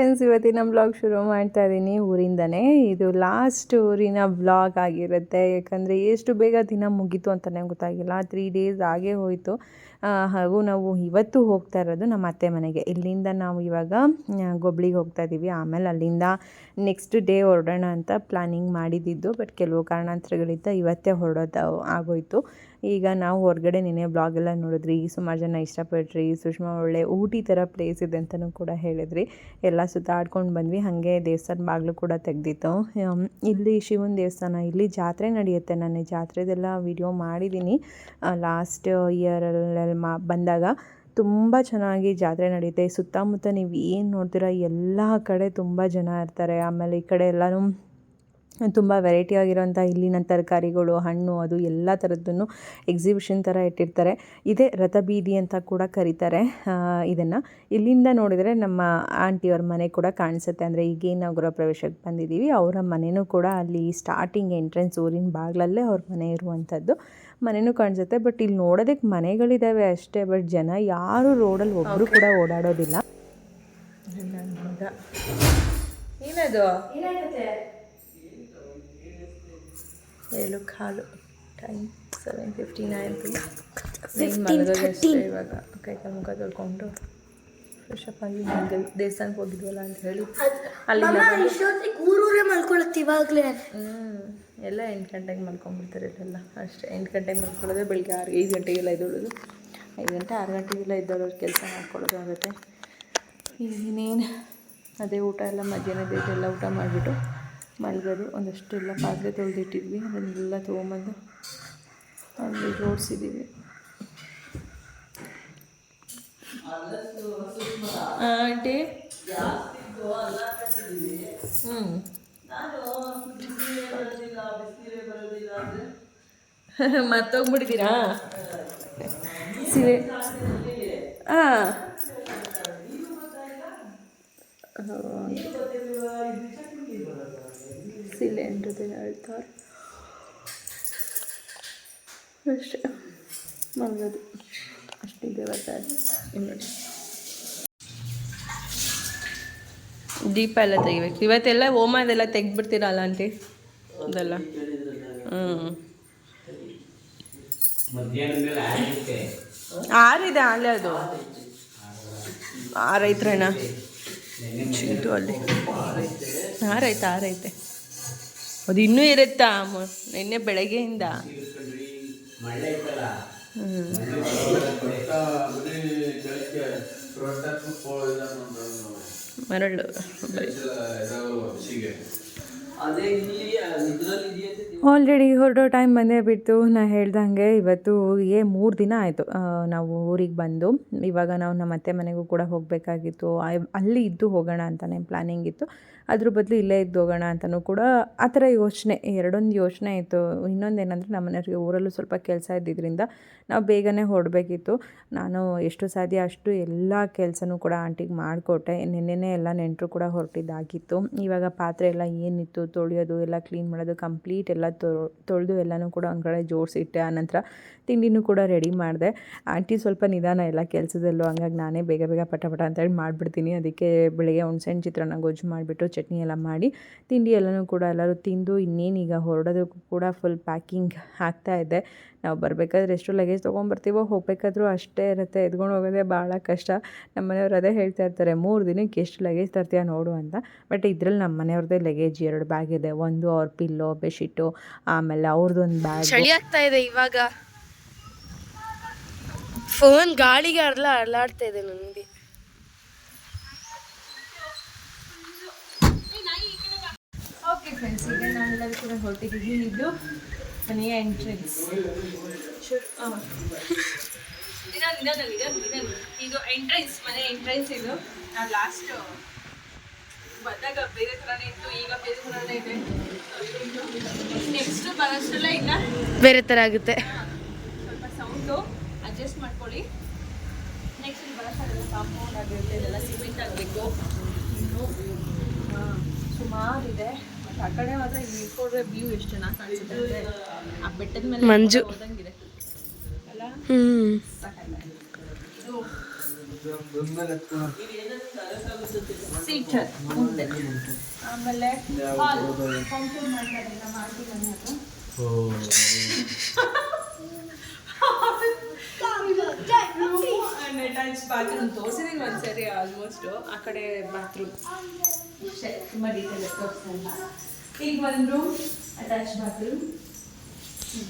Friends, ಇವತ್ತಿನ blog ಶುರು ಮಾಡ್ತಾ ಇದ್ದೀನಿ ಊರಿಂದನೇ ಇದು ಲಾಸ್ಟ್ ಊರಿನ ಬ್ಲಾಗ್ ಆಗಿರುತ್ತೆ. ಯಾಕಂದರೆ ಎಷ್ಟು ಬೇಗ ದಿನ ಮುಗೀತು ಅಂತಲೇ ಗೊತ್ತಾಗಿಲ್ಲ. ತ್ರೀ ಡೇಸ್ ಆಗೇ ಹೋಯಿತು. ಹಾಗೂ ನಾವು ಇವತ್ತು ಹೋಗ್ತಾ ಇರೋದು ನಮ್ಮ ಅತ್ತೆ ಮನೆಗೆ. ಇಲ್ಲಿಂದ ನಾವು ಇವಾಗ ಗೊಬ್ಳಿಗೆ ಹೋಗ್ತಾ ಇದ್ದೀವಿ ಆಮೇಲೆ ಅಲ್ಲಿಂದ ನೆಕ್ಸ್ಟ್ ಡೇ ಹೊರಡೋಣ ಅಂತ ಪ್ಲಾನಿಂಗ್ ಮಾಡಿದ್ದಿದ್ದು ಬಟ್ ಕೆಲವು ಕಾರಣಾಂತರಗಳಿಂದ ಇವತ್ತೇ ಹೊರಡೋದು ಆಗೋಯ್ತು. ಈಗ ನಾವು ಹೊರಗಡೆ ನಿನ್ನೆ ಬ್ಲಾಗ್ ಎಲ್ಲ ನೋಡಿದ್ರಿ, ಸುಮಾರು ಜನ ಇಷ್ಟಪಟ್ರಿ, ಸುಷ್ಮಾ ಒಳ್ಳೆ ಊಟಿ ಥರ ಪ್ಲೇಸ್ ಇದೆ ಅಂತಲೂ ಕೂಡ ಹೇಳಿದ್ರಿ. ಎಲ್ಲ ಸುತ್ತಾಡ್ಕೊಂಡು ಬಂದ್ವಿ, ಹಾಗೆ ದೇವಸ್ಥಾನ ಬಾಗಿಲು ಕೂಡ ತೆಗ್ದಿತ್ತು. ಇಲ್ಲಿ ಶಿವನ ದೇವಸ್ಥಾನ, ಇಲ್ಲಿ ಜಾತ್ರೆ ನಡೆಯುತ್ತೆ. ನಾನು ಜಾತ್ರೆದೆಲ್ಲ ವಿಡಿಯೋ ಮಾಡಿದ್ದೀನಿ ಲಾಸ್ಟ್ ಇಯರಲ್ಲಿ ಮಾ, ಬಂದಾಗ ತುಂಬ ಚೆನ್ನಾಗಿ ಜಾತ್ರೆ ನಡೆಯುತ್ತೆ. ಸುತ್ತಮುತ್ತ ನೀವು ಏನು ನೋಡ್ತೀರಾ, ಎಲ್ಲ ಕಡೆ ತುಂಬ ಜನ ಇರ್ತಾರೆ. ಆಮೇಲೆ ಈ ಕಡೆ ಎಲ್ಲನೂ ತುಂಬ ವೆರೈಟಿ ಆಗಿರೋಂಥ ಇಲ್ಲಿನ ತರಕಾರಿಗಳು ಹಣ್ಣು ಅದು ಎಲ್ಲ ಥರದ್ದನ್ನು ಎಕ್ಸಿಬಿಷನ್ ಥರ ಇಟ್ಟಿರ್ತಾರೆ. ಇದೇ ರಥಬೀದಿ ಅಂತ ಕೂಡ ಕರೀತಾರೆ. ಇದನ್ನು. ಇಲ್ಲಿಂದ ನೋಡಿದರೆ ನಮ್ಮ ಆಂಟಿಯವ್ರ ಮನೆ ಕೂಡ ಕಾಣಿಸುತ್ತೆ. ಅಂದರೆ ಈಗೇನು ನಾವು ಗೃಹ ಪ್ರವೇಶಕ್ಕೆ ಬಂದಿದ್ದೀವಿ. ಅವರ ಮನೆಯೂ ಕೂಡ ಅಲ್ಲಿ ಸ್ಟಾರ್ಟಿಂಗ್ ಎಂಟ್ರೆನ್ಸ್ ಊರಿನ ಬಾಗಿಲಲ್ಲೇ ಅವ್ರ ಮನೆ ಇರುವಂಥದ್ದು ಮನೆಯೂ ಕಾಣಿಸುತ್ತೆ. ಬಟ್ ಇಲ್ಲಿ ನೋಡೋದಕ್ಕೆ ಮನೆಗಳಿದ್ದಾವೆ ಅಷ್ಟೇ. ಬಟ್ ಜನ ಯಾರು ರೋಡಲ್ಲಿ ಒಬ್ಬರು ಕೂಡ ಓಡಾಡೋದಿಲ್ಲ. ಏನದು ಏಳು ಕಾಲು ಟೈಮ್ ಸೆವೆನ್ ಫಿಫ್ಟಿ ನೈನ್ ಇವಾಗ ಕೈ ಕಾಲು ಮುಖ ತೊಳ್ಕೊಂಡು ಫ್ರೆಶ್ ಅಪ್ ಆಗಿ ಮಂಗಲ್ ದೇವಸ್ಥಾನಕ್ಕೆ ಹೋಗಿದ್ವಲ್ಲ ಅಂತ ಹೇಳಿ. ಅಲ್ಲಿ ಊರೂರೇ ಮಲ್ಕೊಳತ್ತೆ ಇವಾಗಲೇ. ಹ್ಞೂ ಎಲ್ಲ ಎಂಟು ಗಂಟೆಗೆ ಮಲ್ಕೊಂಡ್ಬಿಡ್ತಾರೆ ಇಲ್ಲೆಲ್ಲ. ಅಷ್ಟೇ ಎಂಟು ಗಂಟೆಗೆ ಮಲ್ಕೊಳ್ಳೋದು ಬೆಳಿಗ್ಗೆ ಆರು ಐದು ಗಂಟೆಗೆಲ್ಲ ಎದ್ದೊಳೋದು. ಐದು ಗಂಟೆ ಆರು ಗಂಟೆಗೆಲ್ಲ ಎದ್ದೋಳೋರು ಕೆಲಸ ಮಾಡ್ಕೊಳ್ಳೋದು ಆಗುತ್ತೆ. ಇನ್ನೇನು ಅದೇ ಊಟ ಎಲ್ಲ ಮಧ್ಯಾಹ್ನದ ಎಲ್ಲ ಊಟ ಮಾಡಿಬಿಟ್ಟು ಮಲಗೋದು ಒಂದಷ್ಟು ಎಲ್ಲ ಪಾತ್ರೆ ತೊಳೆದಿಟ್ಟಿದ್ವಿ ಅದನ್ನೆಲ್ಲ ತೊಗೊಂಬಂದು ಅಲ್ಲಿ ಜೋಡಿಸಿದ್ದೀವಿ ಆಂಟಿ? ಹ್ಞೂ ಮತ್ತೋಗ್ಬಿಡ್ತೀರಾ ಸೀರೆ ಹಾಂ ಸಿಲಿಂಡ್ರದ್ದು ಹೇಳ್ತಾರೆ. ಅಷ್ಟೇ. ಮಲಗೋದು ಅಷ್ಟಿದೆ ಬರ್ತಾರೆ ದೀಪ ಎಲ್ಲ ತೆಗಿಬೇಕು. ಇವತ್ತೆಲ್ಲ ಹೋಮ ಅದೆಲ್ಲ ತೆಗ್ದ್ಬಿಡ್ತೀರಲ್ಲ ಆಂಟಿ? ಅದೆಲ್ಲ. ಹ್ಞೂ ಆರಿದೆ ಅಲ್ಲೇ ಅದು. ಆರೈತ್ರಣ್ಣ ಚಿಂಟು ಅಲ್ಲಿ. ಆರೈತೆ ಆರೈತೆ. ಅದು ಇನ್ನೂ ಇರುತ್ತಾ? ನಿನ್ನೆ ಬೆಳಗ್ಗೆಯಿಂದ. ಮರಳು. ಆಲ್ರೆಡಿ ಹೊರಡೋ ಟೈಮ್ ಬಂದೇ ಬಿಟ್ಟು ನಾ ಹೇಳ್ದಂಗೆ ಇವತ್ತು ಏ ಮೂರು ದಿನ ಆಯಿತು ನಾವು ಊರಿಗೆ ಬಂದು. ಇವಾಗ ನಾವು ನಮ್ಮ ಅತ್ತೆ ಮನೆಗೂ ಕೂಡ ಹೋಗಬೇಕಾಗಿತ್ತು. ಅಲ್ಲಿ ಇದ್ದು ಹೋಗೋಣ ಅಂತಲೇ ಪ್ಲಾನಿಂಗ್ ಇತ್ತು. ಅದ್ರ ಬದಲು ಇಲ್ಲೇ ಇದ್ದು ಹೋಗೋಣ ಅಂತಲೂ ಕೂಡ ಆ ಥರ ಯೋಚನೆ, ಎರಡೊಂದು ಯೋಚನೆ ಇತ್ತು. ನಮ್ಮ ಮನೆಯವ್ರಿಗೆ ಊರಲ್ಲೂ ಸ್ವಲ್ಪ ಕೆಲಸ ಇದ್ದಿದ್ದರಿಂದ ನಾವು ಬೇಗನೆ ಹೊರಡಬೇಕಿತ್ತು. ನಾನು ಎಷ್ಟು ಸಾಧ್ಯ ಅಷ್ಟು ಎಲ್ಲ ಕೆಲಸನೂ ಕೂಡ ಆಂಟಿಗೆ ಮಾಡಿಕೊಟ್ಟೆ. ನಿನ್ನೆನೇ ಎಲ್ಲ ನೆಂಟರು ಕೂಡ ಹೊರಟಿದ್ದಾಗಿತ್ತು. ಇವಾಗ ಪಾತ್ರೆ ಎಲ್ಲ ಏನಿತ್ತು ತೊಳೆಯೋದು ಎಲ್ಲ ಕ್ಲೀನ್ ಮಾಡೋದು ಕಂಪ್ಲೀಟ್ ಎಲ್ಲ ತೊಳೆದು ಎಲ್ಲನೂ ಕೂಡ ಒಂದು ಕಡೆ ಜೋಡಿಸಿಟ್ಟೆ. ಆನಂತರ ತಿಂಡಿನೂ ಕೂಡ ರೆಡಿ ಮಾಡಿದೆ. ಆಂಟಿ ಸ್ವಲ್ಪ ನಿಧಾನ ಎಲ್ಲ ಕೆಲಸದಲ್ಲೂ ಹಂಗಾಗಿ ನಾನೇ ಬೇಗ ಬೇಗ ಪಟ ಪಟ ಅಂತೇಳಿ ಮಾಡಿಬಿಡ್ತೀನಿ. ಅದಕ್ಕೆ ಬೆಳಗ್ಗೆ ಹುಣ್ಸೆಹಣ್ಣು ಚಿತ್ರಾನ್ನ ಗೊಜ್ಜು ಮಾಡಿಬಿಟ್ಟು ಚಟ್ನಿ ಎಲ್ಲ ಮಾಡಿ, ತಿಂಡಿ ಎಲ್ಲನೂ ಕೂಡ ಎಲ್ಲರೂ ತಿಂದು ಇನ್ನೇನೀಗ ಹೊರಡೋದಕ್ಕೂ ಕೂಡ ಫುಲ್ ಪ್ಯಾಕಿಂಗ್ ಆಗ್ತಾ ಇದೆ. ನಾವು ಬರಬೇಕಾದ್ರೆ ಎಷ್ಟು ಲಗೇಜ್ ತೊಗೊಂಬರ್ತೀವೋ, ಹೋಗ್ಬೇಕಾದ್ರೂ ಅಷ್ಟೇ ಇರುತ್ತೆ. ಎದ್ಕೊಂಡು ಹೋಗೋದೇ ಭಾಳ ಕಷ್ಟ. ನಮ್ಮ ಮನೆಯವ್ರು ಅದೇ ಹೇಳ್ತಾ ಇರ್ತಾರೆ, ಮೂರು ದಿನಕ್ಕೆ ಎಷ್ಟು ಲಗೇಜ್ ತರ್ತೀಯ ನೋಡು ಅಂತ. ಬಟ್ ಇದ್ರಲ್ಲಿ ನಮ್ಮ ಮನೆಯವ್ರದ್ದೇ ಲಗೇಜ್ ಎರಡು ಬ್ಯಾಗ್ ಇದೆ. ಒಂದು ಅವ್ರ ಪಿಲ್ಲೋ ಬೆಡ್ಶೀಟು ಆಮೇಲೆ ಅವ್ರದ್ದೊಂದು ಬ್ಯಾಗ್ ಚಳಿ ಆಗ್ತಾ ಇದೆ ಇವಾಗ. ಫೋನ್ ಗಾಳಿಗೆ ಅರ್ಲ ಅರ್ಲಾಡ್ತಾ ಇದೆ ನನಗೆ. ಓಕೆ ಫ್ರೆಂಡ್ಸ್ ಈಗ ನಾವೆಲ್ಲರೂ ಕೂಡ ಹೊರಟಿದ್ದೀವಿ. ಇದು ಮನೆಯ ಎಂಟ್ರೆನ್ಸ್ ಇದು ಎಂಟ್ರೆನ್ಸ್ ಮನೆ ಎಂಟ್ರೆನ್ಸ್ ಇದು. ನಾವು ಲಾಸ್ಟ್ ಬಂದಾಗ ಬೇರೆ ಥರನೇ ಇತ್ತು. ಈಗ ಬೇರೆ ಥರನೇ ಇದೆ. ನೆಕ್ಸ್ಟ್ ಬರೋಷ್ಟೆಲ್ಲ ಇನ್ನ ಬೇರೆ ಥರ ಆಗುತ್ತೆ. ಸ್ವಲ್ಪ ಸೌಂಡು ಅಡ್ಜಸ್ಟ್ ಮಾಡ್ಕೊಳ್ಳಿ. ನೆಕ್ಸ್ಟ್ ಬರೋಕ್ಕಾಗಲ್ಲ ಕಾಂಪೌಂಡ್ ಆಗಿರುತ್ತೆ ಇದೆಲ್ಲ ಸಿಮೆಂಟ್ ಆಗಬೇಕು. ಇನ್ನು ಸುಮಾರಿದೆ ಇದೆ. ಆ ಕಡೆ ಮಾತ್ರ ಇಲ್ಲಿ ನಿಂತ್ಕೊಂಡ್ರೆ ವ್ಯೂ ಎಷ್ಟು ಚೆನ್ನಾಗಿ ಕಾಣಿಸುತ್ತೆ ಅಂದರೆ ಆ ಬೆಟ್ಟದ ಮೇಲೆ ಮಂಜು. ಹೋದಂಗಿದೆ ಅಲ್ಲ? ಸೀಟರ್ ಮುಂದೆ. ಆಮೇಲೆ ಹಾಲ್ ಮಾಡ್ತಾರೆ ಆಂಟಿ ಹತ್ರ ಅಟ್ಯಾಚ್ ಬಾತ್ರೂಮ್ ತೋರಿಸಿದೀನಿ ಒಂದ್ಸರಿ ಆಲ್ಮೋಸ್ಟ್ ಆ ಕಡೆ ಬಾತ್ರೂಮ್ ತುಂಬ ಡೀಟೇಲ್ ತೋರಿಸಲ್ಲ ಈಗ ಒಂದು ರೂಮ್ ಅಟ್ಯಾಚ್ ಬಾತ್ರೂಮ್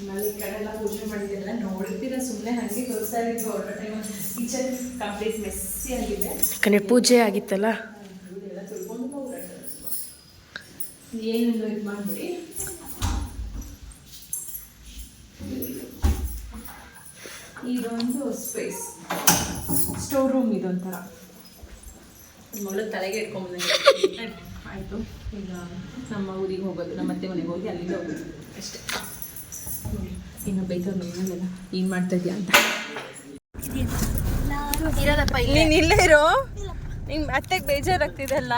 ನಾನು ಈ ಕಡೆ ಎಲ್ಲ ಪೂಜೆ ಮಾಡಿದ್ದೆಲ್ಲ ನೋಡಿದ್ದೀರ ಸುಮ್ಮನೆ ಹಾಗೆ ತೋರಿಸ್ತಾ ಇದ್ದು ಹೊರಟ ಟೈಮ್ ಕಿಚನ್ ಕಂಪ್ಲೀಟ್ ಮೆಸ್ಸಿ ಆಗಿದೆ. ಕಣೆ ಪೂಜೆ ಆಗಿತ್ತಲ್ಲ? ಏನು ಇದು ಮಾಡಿಬಿಡಿ. ಇದೊಂದು ಸ್ಪೇಸ್ ಸ್ಟೋರ್ ರೂಮ್ ಇದೊಂಥರ. ಮೊದಲು ತಲೆಗೆ ಇಟ್ಕೊಂಡ್ಬಂದಂಗೆ ಆಯಿತು. ಈಗ ನಮ್ಮ ಊರಿಗೆ ಹೋಗೋದು ನಮ್ಮ ಅತ್ತೆ ಮನೆಗೆ ಹೋಗಿ ಅಲ್ಲಿಗೆ ಹೋಗೋದು. ಅಷ್ಟೇ. ನೋಡಿ, ಇನ್ನು ಬೈತವ್ರು ಏನಿಲ್ಲ ಏನು ಮಾಡ್ತಾ ಇದೆಯಾ ಅಂತ. ಇರೋದಪ್ಪ ನೀನು ಇಲ್ಲೇ ಇರೋ? ನಿಂಗೆ ಅತ್ತೆಗೆ ಬೇಜಾರಾಗ್ತಿದೆಲ್ಲ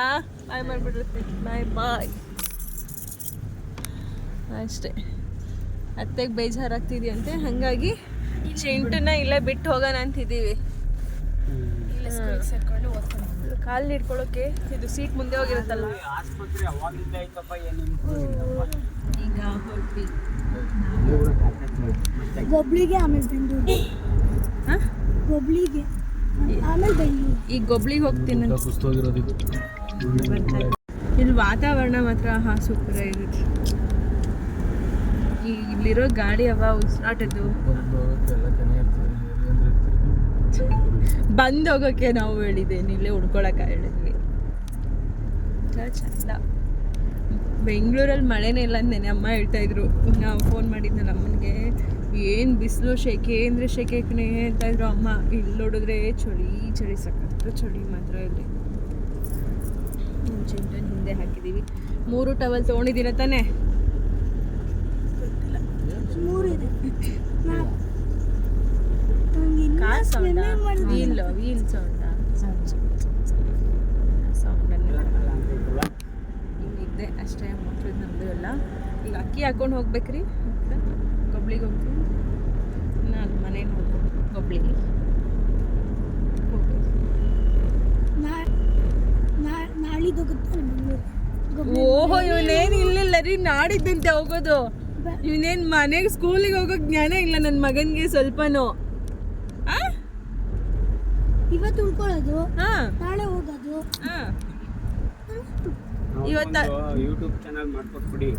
ಬಾಯ್ ಮಾಡಿಬಿಡುತ್ತೆ ಬಾಯ್ ಬಾಯ್. ಅಷ್ಟೇ. ಅತ್ತೆಗೆ ಬೇಜಾರಾಗ್ತಿದೆಯಂತೆ. ಹಾಗಾಗಿ ಚಿಂಟನ್ನ ಇಲ್ಲೇ ಬಿಟ್ಟು ಹೋಗೋಣ ಅಂತಿದ್ದೀವಿ. ಕಾಲು ಹಿಡ್ಕೊಳ್ಳೋಕೆ ಇದು ಸೀಟ್ ಮುಂದೆ ಹೋಗಿರುತ್ತಲ್ಲ. ಈಗ ಹೊರಟ್ವಿ ಗೊಬ್ಳಿಗೆ ಆಮೇಲೆ ಬೆಂಗಳೂರು ಹಾಂ? ಗೊಬ್ಳಿಗೆ. ಆಮೇಲೆ ಬೆಂಗಳೂರು ಈಗ ಗೊಬ್ಳಿಗೆ ಹೋಗ್ತೀನಿ ಇಲ್ಲಿ ವಾತಾವರಣ ಮಾತ್ರ ಹಾ ಸೂಪರ್ ಆಗಿರುತ್ತೆ ಈ ಇಲ್ಲಿರೋ ಗಾಡಿ ಅವ ಉಸಿರಾಟದ್ದು ಬಂದು ಹೋಗೋಕ್ಕೆ ಹೋಗೋಕೆ ನಾವು ಹೇಳಿದ್ದೇನೆ ಇಲ್ಲೇ ಉಡ್ಕೊಳಕ ಹೇಳಿದ್ವಿ. ಚಂದ. ಬೆಂಗಳೂರಲ್ಲಿ ಮಳೆನೇ ಇಲ್ಲ ಅಂದೇನೆ ಅಮ್ಮ ಹೇಳ್ತಾ ಇದ್ರು. ನಾವು ಫೋನ್ ಮಾಡಿದ್ನಲ್ಲ ಅಮ್ಮನಿಗೆ ಏನು ಬಿಸಿಲು ಶೆಕೆ ಅಂದರೆ ಶೆಕೆ ಕಣೆ? ಅಂತ ಇದ್ರು ಅಮ್ಮ. ಇಲ್ಲಿ ನೋಡಿದ್ರೆ ಚಳಿ ಚಳಿ ಸಖತ್ತು ಚಳಿ ಮಾತ್ರ ಇಲ್ಲಿ ಚಿಂಟನ್ ಹಿಂದೆ ಹಾಕಿದ್ದೀವಿ. ಮೂರು ಟವಲ್ ತೊಗೊಂಡಿದ್ದೀರ ತಾನೇ? ಮೂರು ಇದೆ ನಾಲ್ಕು ನಂಗೆ ಇನ್ನೂ ಕಾರ್ ಸೌಂಡ swimming ಮಾಡ್ಬೇಕು. ವೀಲ್ ವೀಲ್ ಸೌಂಡ್ ಹಿಂಗಿದ್ದೆ ಅಷ್ಟೇ ಮಕ್ಳದ್ದು ನಮ್ಮದು ಎಲ್ಲ. ಈಗ ಅಕ್ಕಿ ಹಾಕೊಂಡು ಹೋಗ್ಬೇಕ್ರಿ. ಮತ್ತೆ ಹೋಗ್ತೀನಿ ಹೋಗ್ತೀವಿ ನಾನು ಮನೆಗೆ ಹೋಗ್ಬೇಕು. ಗೊಬ್ಳಿಗೆ ನಾ- ನಾ- ನಾಳಿದ್ದು ಬೆಂಗಳೂರು ಓಹೋ ಇವನೇನು ಇಲ್ಲಿಲ್ಲ ರೀ ನಾಡಿದ್ದಂತೆ ಹೋಗೋದು. ಇವನೇನು ಮನೆಗೆ ಸ್ಕೂಲಿಗೆ ಹೋಗೋ ಜ್ಞಾನ ಇಲ್ಲ ನನ್ನ ಮಗನಿಗೆ ಸ್ವಲ್ಪನೂ. ಆ? ಇವತ್ತು ಉಳ್ಕೊಳ್ಳೋದು ಹಾಂ. ನಾಳೆ ಹೋಗೋದು. ಹಾಂ. ಇವತ್ತ ಯೂಟ್ಯೂಬ್ ಚಾನಲ್ ಮಾಡ್ಕೊಟ್ಬಿಡಿ.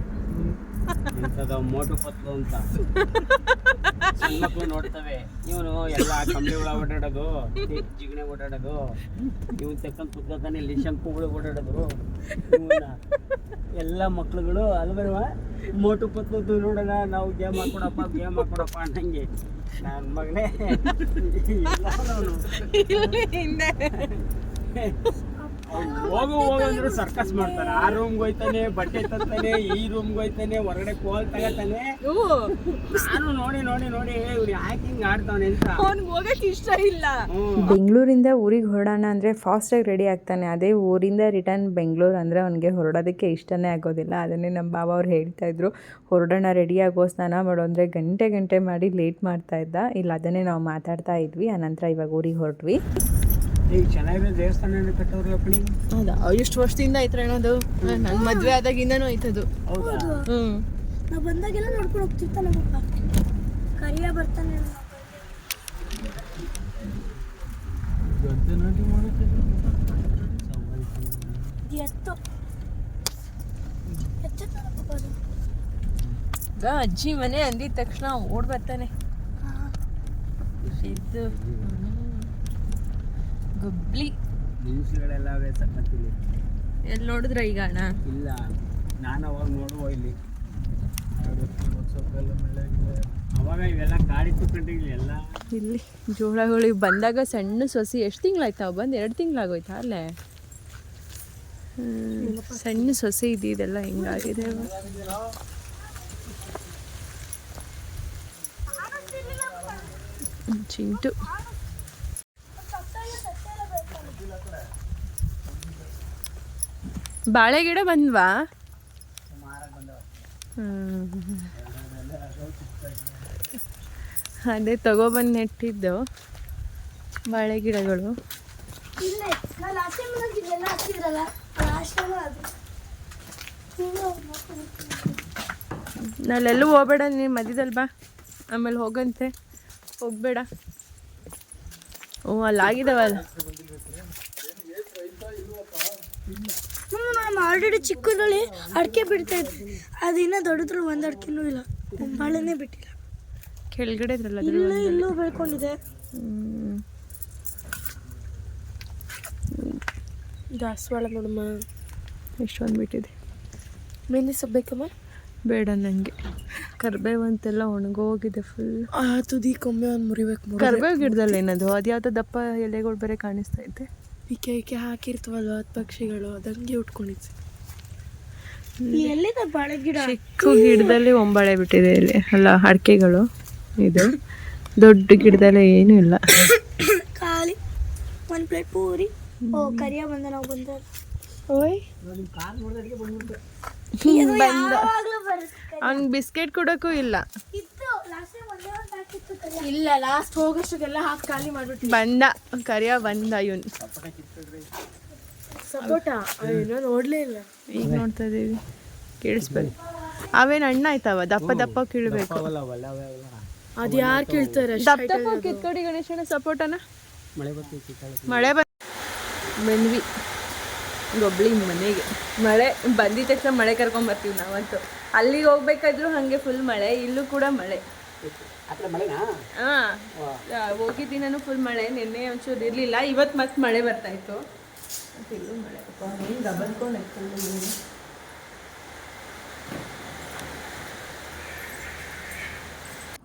ಮೋಟು ಪತ್ಲು ಅಂತ. ಸಣ್ಣ ಮಕ್ಳು ನೋಡ್ತವೆ. ಇವನು ಎಲ್ಲ ಕಂಬಳಿ ಹುಳ ಓಡಾಡೋದು ಜಿಗಣೆ ಓಡಾಡೋದು ಇವನ್ ತಕ್ಕಂತ ಕುತ್ಕೊತಾನೆ ಇಲ್ಲಿ ಶಂಕುಗಳು ಓಡಾಡೋದು. ಇವನ್ನ ಎಲ್ಲ ಮಕ್ಳುಗಳು ಅಲ್ವ ಮೋಟು ಪತ್ಲು ನೋಡೋಣ ನಾವು ಗೇಮ್ ಹಾಕೊಡಪ್ಪ ಗೇಮ್ ಹಾಕೊಡಪ್ಪ ಅನ್ನಂಗೆ. ನನ್ನ ಮಗನೇ. ಹಿಂದೆ. ಹೋಗು ಹೋಗು ಅಂದ್ರೆ ಸರ್ಕಸ್ ಮಾಡ್ತಾರೆ. ಆ ರೂಮ್ಗೆ ಹೋಯ್ತಾನೆ ಬಟ್ಟೆ ತತ್ತಾನೆ ಈ ರೂಮ್ಗೆ ಹೋಯ್ತಾನೆ ಹೊರಗಡೆ ಕೋಲ್ ತಗತಾನೆ. ನಾನು ನೋಡಿ ನೋಡಿ ನೋಡಿ ಇವ್ರು ಯಾಕೆ ಹಿಂಗ್ ಆಡ್ತಾವನೆ ಅಂತ. ಅವ್ನಿಗೆ ಹೋಗಕ್ಕೆ ಇಷ್ಟ ಇಲ್ಲ. ಬೆಂಗಳೂರಿಂದ ಊರಿಗೆ ಹೊರಡೋಣ ಅಂದರೆ ಫಾಸ್ಟಾಗಿ ರೆಡಿ ಆಗ್ತಾನೆ. ಅದೇ ಊರಿಂದ ರಿಟರ್ನ್ ಬೆಂಗಳೂರು ಅಂದರೆ ಅವನಿಗೆ ಹೊರಡೋದಕ್ಕೆ ಇಷ್ಟನೇ ಆಗೋದಿಲ್ಲ. ಅದನ್ನೇ ನಮ್ಮ ಬಾಬಾ ಅವ್ರು ಹೇಳ್ತಾ ಇದ್ರು. ಹೊರಡೋಣ ರೆಡಿ ಆಗೋ ಸ್ನಾನ ಮಾಡೋ ಅಂದರೆ ಗಂಟೆ ಗಂಟೆ ಮಾಡಿ ಲೇಟ್ ಮಾಡ್ತಾ ಇದ್ದ. ಇಲ್ಲ ಅದನ್ನೇ ನಾವು ಮಾತಾಡ್ತಾ ಇದ್ವಿ. ಆನಂತರ ಇವಾಗ ಊರಿಗೆ ಹೊರಟ್ವಿ. ಈಗ ಚೆನ್ನಾಗಿರೋ ದೇವಸ್ಥಾನ ಕಟ್ಟವ್ರಿ ಅಪ್ಪಣಿ? ಹೌದಾ? ಎಷ್ಟು ವರ್ಷದಿಂದ ಐತ್ರ ಅನ್ನೋದು ನನ್ನ ಮದುವೆ ಆದಾಗಿಂದನೂ ಐತದು. ಹೌದಾ? ಹ್ಞೂ ನಾವು ಬಂದಾಗೆಲ್ಲ ನೋಡ್ಕೊಂಡು ಹೋಗ್ತಿರ್ತಾನೆ ನಮ್ಮಪ್ಪ. ಕರಿಯ ಬರ್ತಾನೆ ಎತ್ತು. ಅಜ್ಜಿ ಮನೆ ಅಂದಿದ ತಕ್ಷಣ ಓಡ್ ಬರ್ತಾನೆ. ಇದು ಗುಬ್ಲಿ ನ್ಯೂಸ್ಗಳೆಲ್ಲ ಸಕ್ಕತ್ತಿಲ್ಲ ಎಲ್ಲಿ ನೋಡಿದ್ರ ಈಗ ಅಣ್ಣ? ಇಲ್ಲ ನಾನು ಅವಾಗ ನೋಡುವ ಇಲ್ಲಿ. ಅವಾಗ ಇವೆಲ್ಲ ಗಾಡಿ ತುಕೊಂಡಿಲ್ಲ ಎಲ್ಲ. ಇಲ್ಲಿ ಜೋಳಗಳು ಬಂದಾಗ ಸಣ್ಣ ಸೊಸಿ ಎಷ್ಟು ತಿಂಗಳಾಯ್ತಾವ ಬಂದು ಎರಡು ತಿಂಗಳಾಗೋಯ್ತಾ ಅಲ್ಲೇ. ಸಣ್ಣ ಸೊಸೆ ಇದೆಲ್ಲ ಹಿಂಗಾಗಿದೆ? ಚಿಂಟು. ಬಾಳೆ ಗಿಡ ಬಂದ್ವಾ? ಹ್ಮ್. ಅದೇ ತಗೊಬಂದು ನೆಟ್ಟಿದ್ದು ಬಾಳೆ ಗಿಡಗಳು. ನಾಳೆಲ್ಲೂ ಹೋಗ್ಬೇಡ ನೀನು ಮಧ್ಯದಲ್ಲಿ ಬಾ. ಆಮೇಲೆ ಹೋಗಂತೆ. ಹೋಗ್ಬೇಡ. ಓ ಅಲ್ಲಾಗಿದಾವಲ್ಲ ನಾನು ಆಲ್ರೆಡಿ ಚಿಕ್ಕದ್ರಲ್ಲಿ ಅಡಿಕೆ ಬಿಡ್ತಾ ಇದ್ವಿ. ಅದಿನ್ನ ಇನ್ನೂ ದೊಡ್ಡದ್ರಲ್ಲಿ ಒಂದು ಅಡಿಕೆನೂ ಇಲ್ಲ. ಮಳೆನೇ ಬಿಟ್ಟಿಲ್ಲ. ಕೆಳಗಡೆ ಇದ್ರಲ್ಲ ಇಲ್ಲೂ ಇಲ್ಲೂ ಬೆಳ್ಕೊಂಡಿದೆ. ದಾಸವಾಳ ನೋಡಮ್ಮ. ಎಷ್ಟೊಂದು ಬಿಟ್ಟಿದೆ. ಮೇಲೆ ಸಬ್ಬೇಕಮ್ಮ ಬೇಕಮ್ಮ? ಬೇಡ ನನಗೆ ಕರ್ಬೇವು ಅಂತೆಲ್ಲ ಒಣಗೋಗಿದೆ ಫುಲ್ ಆ ತುದಿ ಕೊಂಬೆ ಒಂದು ಮುರಿಬೇಕು ಮುರಿ ಕರ್ಬೇವು ಗಿಡದಲ್ಲಿ ಏನದು? ಅದು ಯಾವ್ದೋ ದಪ್ಪ ಎಲೆಗಳು ಬೇರೆ ಕಾಣಿಸ್ತಾ ಐತೆ ಈಕೆ ಇಕೆ ಹಾಕಿರ್ತವಲ್ವ ಅದು ಪಕ್ಷಿಗಳು ಅದಂಗೆ ಉಟ್ಕೊಂಡಿತ್ತು ಎಲ್ಲಿದೆ ಬಾಳೆ ಗಿಡ? ಚಿಕ್ಕ ಗಿಡದಲ್ಲಿ ಒಂಬಳೆ ಬಿಟ್ಟಿದೆ ಇಲ್ಲಿ. ಅಲ್ಲ ಅಡಿಕೆಗಳು ಇದು. ದೊಡ್ಡ ಗಿಡದಲ್ಲಿ ಏನೂ ಇಲ್ಲ. ಖಾಲಿ. ಒಂದು ಪ್ಲೇಟ್ ಪೂರಿ. ಓ ಕರಿಯ ಬಂದ ನಾವು ಬಂದ. ಓಯ್. ಬರುತ್ತೆ. ಅವ್ನಿಗೆ ಬಿಸ್ಕೆಟ್ ಕೊಡೋಕ್ಕೂ ಇಲ್ಲ. ಇಲ್ಲ ಲಾಸ್ಟ್ ಹೋಗೋಷ್ಟಕ್ಕೆಲ್ಲ ಹಾಕಿ ಖಾಲಿ ಮಾಡ್ಬಿಟ್ಟು ಬಂದ. ಕರಿಯ ಬಂದ ಇವನ್. ಸಪೋಟ. ಏನೋ ನೋಡ್ಲೇ ಇಲ್ಲ. ಈಗ ನೋಡ್ತಾ ಇದೀವಿ. ಕೇಳಿಸ್ಬೇಕು. ಅವೇನ್ ಅಣ್ಣ ಆಯ್ತಾವ? ದಪ್ಪ ದಪ್ಪ ಕೀಳ್ಬೇಕು. ಅದ್ ಯಾರು ಕೀಳ್ತಾರೆ? ದಪ್ಪ ದಪ್ಪ ಕಿತ್ಕೊಡಿ ಗಣೇಶನ ಸಪೋಟನ ಮಳೆ ಬಂದ್ ಬಂದ್ವಿ ಗೊಬ್ಳಿ ಮನೆಗೆ. ಮಳೆ ಬಂದಿದ್ದ ತಕ್ಷಣ ಮಳೆ ಕರ್ಕೊಂಡ್ ಬರ್ತೀವಿ ನಾವಂತೂ. ಅಲ್ಲಿಗೆ ಹೋಗ್ಬೇಕಾದ್ರೂ ಹಂಗೆ ಫುಲ್ ಮಳೆ ಇಲ್ಲೂ ಕೂಡ ಮಳೆ. ಹಾ. ಹೋಗಿದ್ದಿ ನಾನು ಫುಲ್ ಮಳೆ ನಿನ್ನೆ ಒಂಚೂರು ಇರಲಿಲ್ಲ ಇವತ್ತು ಮತ್ತೆ ಮಳೆ ಬರ್ತಾ ಇತ್ತು. ಮತ್ತೆ ಇಲ್ಲೂ ಮಳೆ ಹೆಂಗೆ ಗಬಲ್ಕೊಂಡು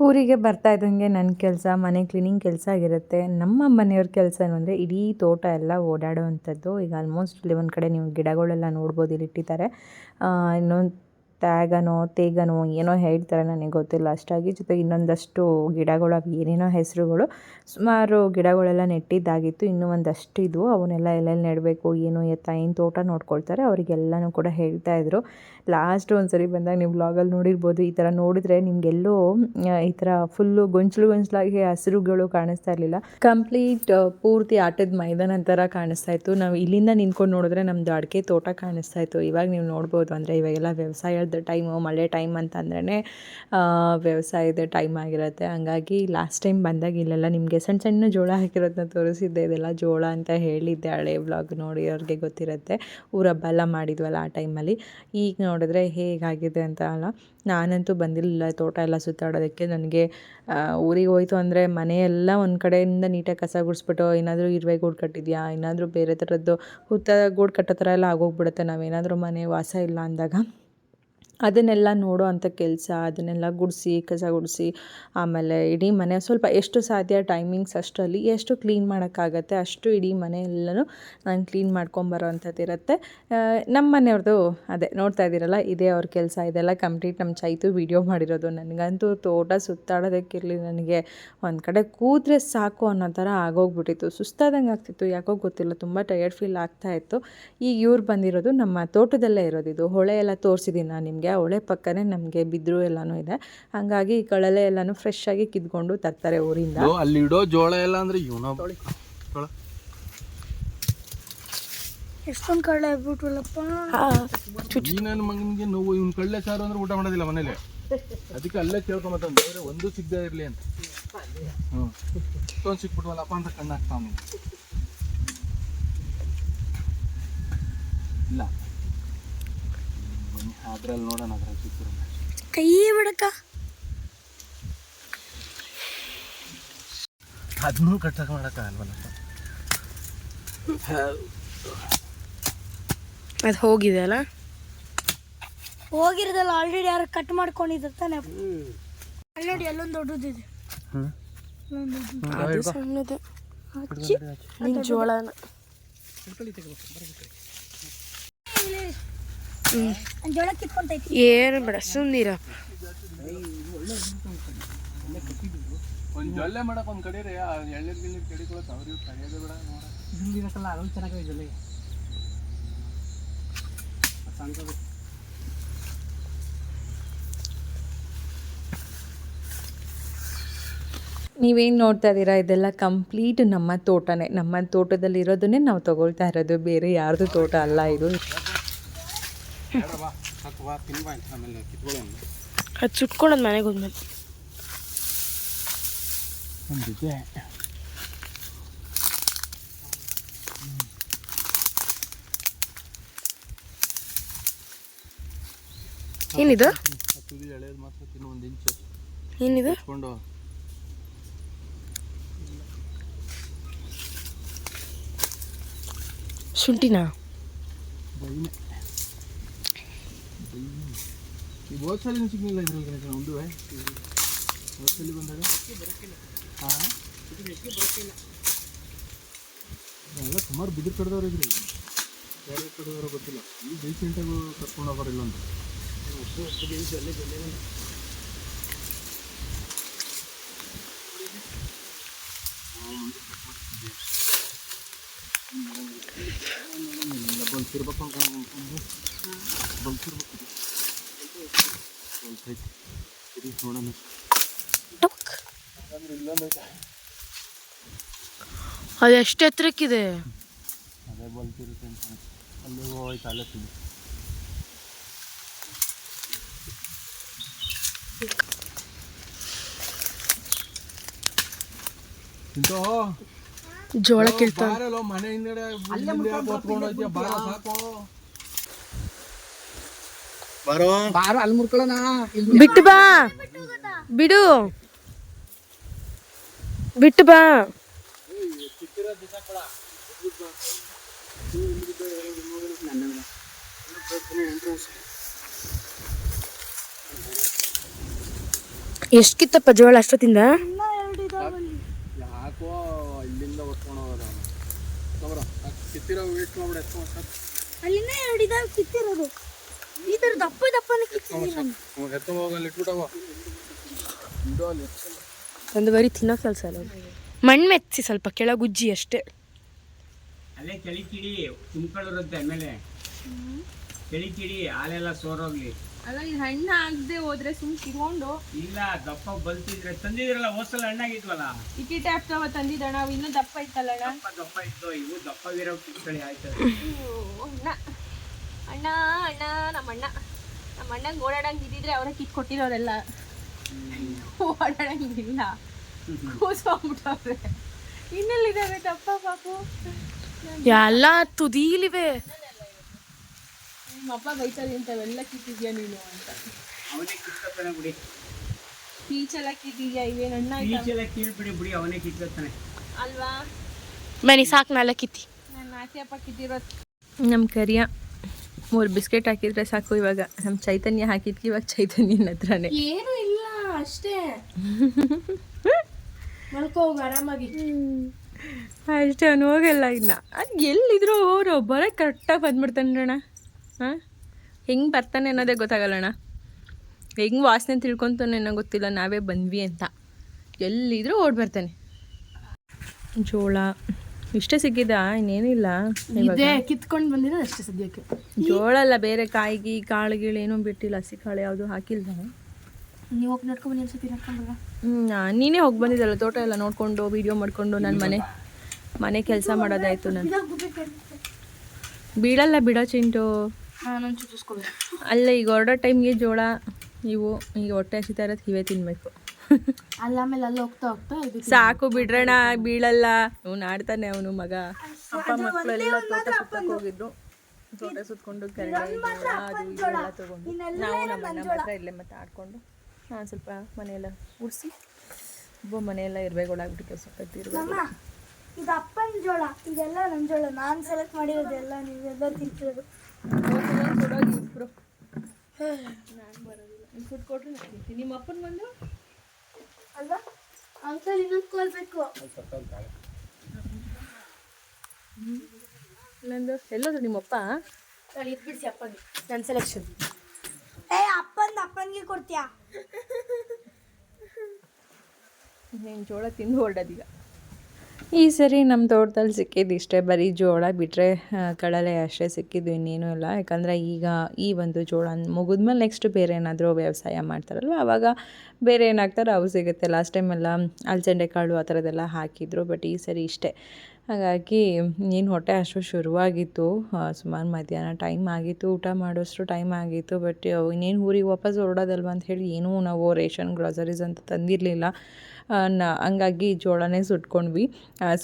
ಊರಿಗೆ ಬರ್ತಾ ಇದ್ದಂಗೆ ನನ್ನ ಕೆಲಸ, ಮನೆ ಕ್ಲೀನಿಂಗ್ ಕೆಲಸ ಆಗಿರುತ್ತೆ. ನಮ್ಮ ಮನೆಯವ್ರ ಕೆಲಸ ಅಂದರೆ ಇಡೀ ತೋಟ ಎಲ್ಲ ಓಡಾಡುವಂಥದ್ದು ಈಗ ಆಲ್ಮೋಸ್ಟ್ ಇಲ್ಲಿ ಒಂದು ಕಡೆ ನೀವು ಗಿಡಗಳೆಲ್ಲ ನೋಡ್ಬೋದು, ಇಲ್ಲಿ ಇಟ್ಟಿದ್ದಾರೆ. ಇನ್ನೊಂದು ತ್ಯಾಗನೋ ತೇಗನೋ ಏನೋ ಹೇಳ್ತಾರೆ ನನಗೆ ಗೊತ್ತಿಲ್ಲ. ಅಷ್ಟಾಗಿ ಜೊತೆಗೆ ಇನ್ನೊಂದಷ್ಟು ಗಿಡಗಳು ಏನೇನೋ ಹೆಸರುಗಳು, ಸುಮಾರು ಗಿಡಗಳೆಲ್ಲ ನೆಟ್ಟಿದ್ದಾಗಿತ್ತು. ಇನ್ನೂ ಒಂದಷ್ಟು ಇದ್ವು. ಅವನ್ನೆಲ್ಲ ಎಲ್ಲೆಲ್ಲಿ ನೆಡಬೇಕು, ಏನು ಎತ್ತ, ಏನು ತೋಟ ನೋಡ್ಕೊಳ್ತಾರೆ. ಅವರಿಗೆಲ್ಲನೂ ಕೂಡ ಹೇಳ್ತಾ ಇದ್ರು. ಲಾಸ್ಟ್ ಒಂದು ಸರಿ ಬಂದಾಗ ನೀವು ಬ್ಲಾಗಲ್ಲಿ ನೋಡಿರ್ಬೋದು, ಈ ಥರ ನೋಡಿದ್ರೆ ನಿಮಗೆಲ್ಲೂ ಈ ಥರ ಫುಲ್ಲು ಗೊಂಚಲು ಗೊಂಚಲಾಗಿ ಹಸಿರುಗಳು ಕಾಣಿಸ್ತಾ ಇರಲಿಲ್ಲ. ಕಂಪ್ಲೀಟ್ ಪೂರ್ತಿ ಆಟದ ಮೈದಾನ ಥರ ಕಾಣಿಸ್ತಾ ಇತ್ತು. ನಾವು ಇಲ್ಲಿಂದ ನಿಂತ್ಕೊಂಡು ನೋಡಿದ್ರೆ ನಮ್ಮದು ಅಡಿಕೆ ತೋಟ ಕಾಣಿಸ್ತಾ ಇತ್ತು. ಇವಾಗ ನೀವು ನೋಡ್ಬೋದು, ಅಂದರೆ ಇವಾಗೆಲ್ಲ ವ್ಯವಸಾಯದ ಟೈಮು ಮಳೆ ಟೈಮ್ ಅಂತಂದ್ರೇ ವ್ಯವಸಾಯದ ಟೈಮ್ ಆಗಿರುತ್ತೆ. ಹಂಗಾಗಿ ಲಾಸ್ಟ್ ಟೈಮ್ ಬಂದಾಗ ಇಲ್ಲೆಲ್ಲ ನಿಮಗೆ ಸಣ್ಣ ಸಣ್ಣ ಜೋಳ ಹಾಕಿರೋದನ್ನ ತೋರಿಸಿದ್ದೆ. ಇದೆಲ್ಲ ಜೋಳ ಅಂತ ಹೇಳಿದ್ದೆ ಹಳೆ ವ್ಲಾಗ್ ನೋಡಿ, ಅವ್ರಿಗೆ ಗೊತ್ತಿರುತ್ತೆ. ಊರ ಹಬ್ಬ ಎಲ್ಲ ಮಾಡಿದ್ವಲ್ಲ ಆ ಟೈಮಲ್ಲಿ ಈಗ ನೋಡಿದ್ರೆ ಹೇಗಾಗಿದೆ ಅಂತ ಅಲ್ಲ, ನಾನಂತೂ ಬಂದಿಲ್ಲ ತೋಟ ಎಲ್ಲ ಸುತ್ತಾಡೋದಕ್ಕೆ ನನಗೆ ಊರಿಗೆ ಹೋಯ್ತು ಅಂದರೆ ಮನೆಯೆಲ್ಲ ಒಂದು ಕಡೆಯಿಂದ ನೀಟಾಗಿ ಕಸ ಗುಡಿಸ್ಬಿಟ್ಟು, ಏನಾದರೂ ಇರುವೆ ಗೂಡು ಕಟ್ಟಿದ್ಯಾ? ಏನಾದರೂ ಬೇರೆ ಥರದ್ದು ಹುತ್ತ ಗೂಡು ಕಟ್ಟೋ ಥರ ಎಲ್ಲ ಆಗೋಗ್ಬಿಡುತ್ತೆ. ನಾವೇನಾದರೂ ಮನೆ ವಾಸ ಇಲ್ಲ ಅಂದಾಗ. ಅದನ್ನೆಲ್ಲ ನೋಡೋ ಅಂಥ ಕೆಲಸ, ಅದನ್ನೆಲ್ಲ ಗುಡಿಸಿ, ಕಸ ಗುಡಿಸಿ, ಆಮೇಲೆ ಇಡೀ ಮನೆ ಸ್ವಲ್ಪ ಎಷ್ಟು ಸಾಧ್ಯ ಟೈಮಿಂಗ್ಸ್ ಅಷ್ಟರಲ್ಲಿ, ಎಷ್ಟು ಕ್ಲೀನ್ ಮಾಡೋಕ್ಕಾಗತ್ತೆ, ಅಷ್ಟು ಇಡೀ ಮನೆ ಎಲ್ಲನೂ ನಾನು ಕ್ಲೀನ್ ಮಾಡ್ಕೊಂಬರೋ ಅಂಥದ್ದು ಇರುತ್ತೆ ನಮ್ಮ ಮನೆಯವ್ರದ್ದು ಅದೇ, ನೋಡ್ತಾ ಇದ್ದೀರಲ್ಲ, ಇದೇ ಅವ್ರ ಕೆಲಸ, ಇದೆಲ್ಲ ಕಂಪ್ಲೀಟ್ ನಮ್ಮ ಚೈತು ವೀಡಿಯೋ ಮಾಡಿರೋದು. ನನಗಂತೂ ತೋಟ ಸುತ್ತಾಡೋದಕ್ಕಿರಲಿ ನನಗೆ. ಒಂದು ಕಡೆ ಕೂತ್ರೆ ಸಾಕು ಅನ್ನೋ ಥರ ಆಗೋಗ್ಬಿಟ್ಟಿತ್ತು. ಸುಸ್ತಾದಂಗೆ ಆಗ್ತಿತ್ತು. ಯಾಕೋ ಗೊತ್ತಿಲ್ಲ, ತುಂಬ ಟಯರ್ಡ್ ಫೀಲ್ ಆಗ್ತಾ ಇತ್ತು. ಈಗ ಇವ್ರು ಬಂದಿರೋದು ನಮ್ಮ ತೋಟದಲ್ಲೇ ಇರೋದು. ಹೊಳೆ ಎಲ್ಲ ತೋರಿಸಿದ್ದೀನಿ ನಾನು ನಿಮಗೆ. ಆ ಹೊಳೆ ಪಕ್ಕನೇ ನಮಗೆ ಬಿದ್ರು ಎಲ್ಲಾನು ಇದೆ. ಹಾಗಾಗಿ ಈ ಕಳಲೆ ಎಲ್ಲಾನು ಫ್ರೆಶ್ ಆಗಿ ಕಿದ್ಕೊಂಡು ತರ್ತಾರೆ ಊರಿಂದ. ಅಲ್ಲಿ ಇಡೋ ಜೋಳ ಎಲ್ಲ ಅಂದ್ರೆ ಇವನ ಎಷ್ಟೊಂದು ಕಳ್ಳೆ ಆಗ್ಬಿಟ್ವಲ್ಲಪ್ಪ. ನನ್ನ ಮಗನಿಗೆ ನೋವು ಇವ್ನ ಕಳ್ಳೆ ಸಾರು ಅಂದ್ರೆ ಊಟ ಮಾಡೋದಿಲ್ಲ ಮನೇಲಿ. ಅದಕ್ಕೆ ಅಲ್ಲೇ ಕೇಳ್ಕೊಂಬತ್ತಂದ್ರೆ ಬೇರೆ ಒಂದು ಸಿಗದೇ ಇರಲಿ ಅಂತ. ಹ್ಞೂ ಇಷ್ಟೊಂದು ಸಿಕ್ಬಿಟ್ವಲ್ಲಪ್ಪ ಅಂತ ಕಣ್ಣಾಗ್ತಾವ ಇಲ್ಲ. ಅದ್ರಲ್ಲಿ ನೋಡೋಣ ಅದ್ರಲ್ಲಿ ಸಿಕ್ಕಿರೋ ಕೈ ಬಿಡಕ್ಕ. ಅದನ್ನೂ ಕಟ್ಟಕ್ಕೆ ಮಾಡೋಕ್ಕಾಗಲ್ವಲ್ಲಪ್ಪ ಅದು ಹೋಗಿದೆ ಅಲ್ಲ? ಹೋಗಿರೋದಲ್ಲ ಆಲ್ರೆಡಿ ಯಾರು ಕಟ್ ಮಾಡ್ಕೊಂಡಿದ್ರು ತಾನೆ. ಆಲ್ರೆಡಿ ಅಲ್ಲೊಂದು ದೊಡ್ಡದಿದೆ. ಅದು ಸಣ್ಣದು. ನಿನ್ನ ಜೋಳನ. ಏನು ಬೇಡ ಸುಮ್ಮನಿರಪ್ಪ ಒಂದು ಜೊಲ್ಲೆ ಮಾಡಕ್ಕೆ ಒಂದು ಕಡೆ ರೀ ಎಳ್ನೀರು ಗಿಳ್ನೀರು ಕಡಿಕೊಳಕ್ಕೆ ಅವ್ರು ಇವ್ರು ಕಡಿಯೋದೇ ಬೇಡ ನೋಡ. ನೀವೇನು ನೋಡ್ತಾ ಇದ್ದೀರಾ? ಇದೆಲ್ಲ ಕಂಪ್ಲೀಟ್ ನಮ್ಮ ತೋಟನೇ. ನಮ್ಮ ತೋಟದಲ್ಲಿ ಇರೋದನ್ನೇ ನಾವು ತಗೊಳ್ತಾ ಇರೋದು. ಬೇರೆ ಯಾರ್ದು ತೋಟ ಅಲ್ಲ ಇದು ಬೇಡ ಬಾ ಸಾಕು ಬಾ ತಿನ್ಬಾ ಆಮೇಲೆ ಕಿತ್ಕೊಳ್ಳೋಣ ಅದು ಸುಟ್ಕೊಳ್ಳೋದು ಮನೆಗೆ ಹೋದ್ಮೇಲೆ ಒಂದಿದೆ ಏನಿದು ತುದಿ ಎಳೆದು ಮಾತ್ರ ತಿನ್ನು ಒಂದು ಇಂಚು ಏನಿದು? ಶುಂಠಿನಾ? ಈ ಹೋದ್ಸಲಿನ ಸಿಗ್ಲಿಲ್ಲ ಇದ್ರಲ್ಲಿ ಒಂದು ಸಲ ಬಂದಾಗ ಹಾಂ ಎಲ್ಲ ಸುಮಾರು ಬಿದಿರು ಕಡ್ದವ್ರು ಇದ್ರಿ ಬೇರೆ ಕಡ್ದವ್ರು ಗೊತ್ತಿಲ್ಲ ಈ ರೀಸೆಂಟಾಗಿ ಕರ್ಕೊಂಡು ಹೋಗೋರು ಇಲ್ಲೊಂದು ಅಂತ ಬಂಕ್ ಬಲ್ಸಿರ್ಬೇಕು ಬಲ್ಸೈತಿ ಇದು ನೋಡೋಣ. ಅದು ಎಷ್ಟು ಎತ್ತರಕ್ಕಿದೆ? ಅದೇ ಬಲ್ತಿರುತ್ತೆ ಅಂತ ಅಲ್ಲಿ ಹೋಯ್ತು ಅಲ್ಲೇ ತಿಂದು ತಿಂತೋ ಜೋಳ ಕೇಳ್ತಾರೆ ಮನೆ ಹಿಂದೆ ಬಾಳ ಸಾಕು. ಬಾರ. ಅಲ್ಲಿ ಬಿಟ್ಟು ಬಾ. ಬಿಡು. ಬಿಟ್ಟು ಬಾ. ಎಷ್ಟು ಕಿತ್ತಪ್ಪ ಜೋಳ ಅಷ್ಟೊತ್ತಿಂದ? ಯಾಕೋ ಇಲ್ಲಿಂದ ಹೊತ್ಕೊಂಡು ಹೋಗೋದು ಅಲ್ಲಿಂದ ಎರಡು ಕಿತ್ತಿರೋದು. ಈ ಥರ ದಪ್ಪ ದಪ್ಪನ ಒಂದು ಬರೀ ತಿನ್ನೋಕೆ ಕೆಲಸ ಅಲ್ಲ ಮಣ್ಣು ಮೆಚ್ಚಿ ಸ್ವಲ್ಪ ಕೆಳಗುಜ್ಜಿ ಅಷ್ಟೇ. ಅಲ್ಲೇ ಚಳಿ ಕಿಡಿ ತುಂಬ್ಕೊಳ್ಳಿರುತ್ತೆ ಆಮೇಲೆ ಚಳಿ ಕಿಡಿ ಹಾಲೆಲ್ಲ ಸೋರೋಗ್ಲಿ. ಅಲ್ಲ ಇದು ಹಣ್ಣು ಆಗದೆ ಹೋದ್ರೆ ಸುಮ್ ಕಿತ್ಕೊಂಡು ಇಲ್ಲ ದಪ್ಪ ಬಲ್ತಿದ್ರೆ ತಂದಿದ್ರಲ್ಲ ಹೋಸಲ ಹಣ್ಣಾಗಿದ್ವಲ್ಲ. ಇಕ್ಕಿ ಟ್ಯಾಪ್ ತವ ತಂದಿದ್ದಣ್ಣ ಅವು ಇನ್ನೂ ದಪ್ಪ ಇತ್ತಲ್ಲಣ್ಣ ದಪ್ಪ ದಪ್ಪ ಇತ್ತು ಇವು ದಪ್ಪವಿರೋ ಕಿತ್ಕೊಳ್ಳಿ ಆಯ್ತು ಅಣ್ಣ ಅಣ್ಣ ಅಣ್ಣ ನಮ್ಮ ಅಣ್ಣ ನಮ್ಮ ಅಣ್ಣಂಗೆ ಓಡಾಡಂಗೆ ಇದ್ದಿದ್ರೆ ಅವರೇ ಕಿತ್ ಕೊಟ್ಟಿರೋರೆಲ್ಲ. ಓಡಾಡಂಗಿಲ್ಲ ಕೂಸ್ಕೊಂಡ್ಬಿಟ್ಟವ್ರೆ ಇನ್ನೆಲ್ಲಿದ್ದಾವೆ ದಪ್ಪ ಪಾಪು? ಎಲ್ಲ ತುದಿಲಿವೆ. ನಿಮ್ಮ ಅಪ್ಪ ಬೈತಾರೆ ಇಂಥವೆಲ್ಲ ಕಿತ್ತಿದ್ಯಾ ನೀನು ಅಂತ. ಅವನೇ ಕಿತ್ಕೊತಾನೆ ಬಿಡಿ. ಪೀಚೆಲ್ಲ ಕಿತ್ತಿದ್ಯಾ? ಇವೇನು ಅಣ್ಣ ಈಚೆಲ್ಲ ಕೀಳ್ಬಿಡಿ ಬಿಡಿ ಅವನೇ ಕಿತ್ಕೊತಾನೆ. ಅಲ್ವಾ? ಬನ್ನಿ ಸಾಕು ನಾಲ್ಕು ಕಿತ್ತಿ. ನನ್ನ ಆಚೆಯಪ್ಪ ಕಿತ್ತಿರೋದು. ನಮ್ಮ ಕರಿಯ. ಮೂರು ಬಿಸ್ಕೆಟ್ ಹಾಕಿದ್ರೆ ಸಾಕು ಇವಾಗ. ನಮ್ಮ ಚೈತನ್ಯ ಹಾಕಿದ್ವಿ ಇವಾಗ ಚೈತನ್ಯನ ಹತ್ರನೇ. ಏನು ಇಲ್ಲ ಅಷ್ಟೇ. ಮಲ್ಕೋ ಆರಾಮಾಗಿ. ಅಷ್ಟೇ ಅವನು ಹೋಗಲ್ಲ ಇನ್ನ. ಅದು ಎಲ್ಲಿದ್ರು ಅವರು ಬರೋ ಕರೆಕ್ಟಾಗಿ ಬಂದ್ಬಿಡ್ತಾನಣ್ಣ ಹಾಂ ಹೆಂಗೆ ಬರ್ತಾನೆ ಅನ್ನೋದೇ ಗೊತ್ತಾಗಲ್ಲಣ್ಣ ಹೆಂಗ್ ವಾಸನೆ ತಿಳ್ಕೊತಾನೇನೋ ಗೊತ್ತಿಲ್ಲ ನಾವೇ ಬಂದ್ವಿ ಅಂತ. ಎಲ್ಲಿದ್ರೂ ಓಡ್ ಬರ್ತಾನೆ ಜೋಳ. ಇಷ್ಟೇ ಸಿಕ್ಕಿದ? ಇನ್ನೇನಿಲ್ಲ ಇದೇ ಕಿತ್ಕೊಂಡು ಬಂದಿರೋದು ಅಷ್ಟೇ ಸದ್ಯಕ್ಕೆ. ಜೋಳ ಅಲ್ಲ ಬೇರೆ ಕಾಯಿಗಿ ಕಾಳುಗಳು ಏನೂ ಬಿಟ್ಟಿಲ್ಲ. ಹಸಿ ಕಾಳು ಯಾವುದು ಹಾಕಿಲ್ಲ ನೀವು ಹೋಗಿ ನಡ್ಕೊಂಡು ಬನ್ನಿ ನಡ್ಕೊಂಡ್ಬಲ್ಲ ನೀನೇ ಹೋಗಿ ಬಂದಿದ್ದಲ್ಲ ತೋಟ ಎಲ್ಲ ನೋಡಿಕೊಂಡು ವಿಡಿಯೋ ಮಾಡಿಕೊಂಡು ನನ್ನ ಮನೆ. ಮನೆ ಕೆಲಸ ಮಾಡೋದಾಯ್ತು ನಾನು. ಬೀಳಲ್ಲ ಬಿಡೋ ಚಿಂಟು. ಅಲ್ಲ ಈಗ ಹೊರಡೋ ಟೈಮ್ಗೆ ಜೋಳ ಇವು ಈಗ ಹೊಟ್ಟೆ ಹಸಿತಾ ಇರೋದು ಇವೇ ತಿನ್ಬೇಕು. ಅಲ್ಲ ಹೋಗ್ತಾ ಹೋಗ್ತಾ ಸಾಕು ಬಿಡ್ರಣ ಬೀಳಲ್ಲ. ಅವ್ನು ಆಡ್ತಾನೆ ಅವನು ಮಗ. ಅಪ್ಪ ಮಕ್ಕಳೆಲ್ಲ ತೋಟ ಸುತ್ತಕ್ಕೆ ಹೋಗಿದ್ರು. ತೋಟ ಸುತ್ಕೊಂಡು ಕೆರಳೆ ಅದು ತಗೊಂಡು. ನಾವು ನಮ್ಮ ಮಾತ್ರ ಇಲ್ಲೇ ಮತ್ತೆ ಆಡ್ಕೊಂಡು ನಾನು ಸ್ವಲ್ಪ ಮನೆಯೆಲ್ಲ ಗುಡಿಸಿ ಒಬ್ಬ ಮನೆಯೆಲ್ಲ ಇರ್ಬೇಗೊಳಾಗ್ಬಿಟ್ಟು ಸ್ವಲ್ಪ ಇರ್ಬೇಕು. ಇದು ಅಪ್ಪನ ಜೋಳ. ಇದೆಲ್ಲ ನನ್ನ ಜೋಳ. ನಾನು ಸೆಲೆಕ್ಟ್ ಮಾಡಿರೋದೆಲ್ಲ ನೀವೆಲ್ಲ ತಿಂತಿರೋದು. ನಾನು ಬರೋದಿಲ್ಲ. ನೀನು ಫುಡ್ ಕೊಟ್ಟರು ನಾನು ತಿಂತೀನಿ. ನಿಮ್ಮ ಅಪ್ಪನ ಬಂದು? ಅಲ್ವಾ? ಅಂಕಲ್ ಇನ್ನೊಂದು ಕೊಲ್ಬೇಕು ನಂದು? ನಿಮ್ಮ ನಿಮ್ಮಪ್ಪ? ನಾನು ಇದು ಬಿಡಿಸಿ ಅಪ್ಪನಿಗೆ ನನ್ನ ಸೆಲೆಕ್ಷನ್ ಏ ಅಪ್ಪಂದು ಅಪ್ಪನಿಗೆ ಕೊಡ್ತೀಯಾ? ನೀನು ಜೋಳ ತಿಂದು ಹೊರಡೋದೀಗ. ಈ ಸರಿ ನಮ್ಮ ತೋಟದಲ್ಲಿ ಸಿಕ್ಕಿದ್ದು ಇಷ್ಟೇ. ಬರೀ ಜೋಳ ಬಿಟ್ಟರೆ ಕಡಲೆ ಅಷ್ಟೇ ಸಿಕ್ಕಿದ್ದು ಇನ್ನೇನು ಇಲ್ಲ. ಯಾಕಂದರೆ ಈಗ ಈ ಒಂದು ಜೋಳ ಮುಗಿದ್ಮೇಲೆ ನೆಕ್ಸ್ಟ್ ಬೇರೆ ಏನಾದರೂ ವ್ಯವಸಾಯ ಮಾಡ್ತಾರಲ್ವ? ಆವಾಗ ಬೇರೆ ಏನಾಗ್ತಾರೆ, ಅವು ಸಿಗುತ್ತೆ. ಲಾಸ್ಟ್ ಟೈಮೆಲ್ಲ ಅಲಸಂಡೆ ಕಾಳು ಆ ಥರದ್ದೆಲ್ಲ ಹಾಕಿದ್ರು ಬಟ್ ಈ ಸರಿ ಇಷ್ಟೇ. ಹಾಗಾಗಿ ಏನು ಹೊಟ್ಟೆ ಅಷ್ಟು ಶುರುವಾಗಿತ್ತು. ಸುಮಾರು ಮಧ್ಯಾಹ್ನ ಟೈಮ್ ಆಗಿತ್ತು, ಊಟ ಮಾಡೋಷ್ಟು ಟೈಮ್ ಆಗಿತ್ತು ಬಟ್ ಇನ್ನೇನು ಊರಿಗೆ ವಾಪಸ್ ಹೊರಡೋದಲ್ವ ಅಂತ ಹೇಳಿ ಏನೂ ನಾವು ರೇಷನ್ ಗ್ರಾಸರೀಸ್ ಅಂತ ತಂದಿರಲಿಲ್ಲ. ಹಂಗಾಗಿ ಜೋಳನೇ ಸುಟ್ಕೊಂಡ್ವಿ.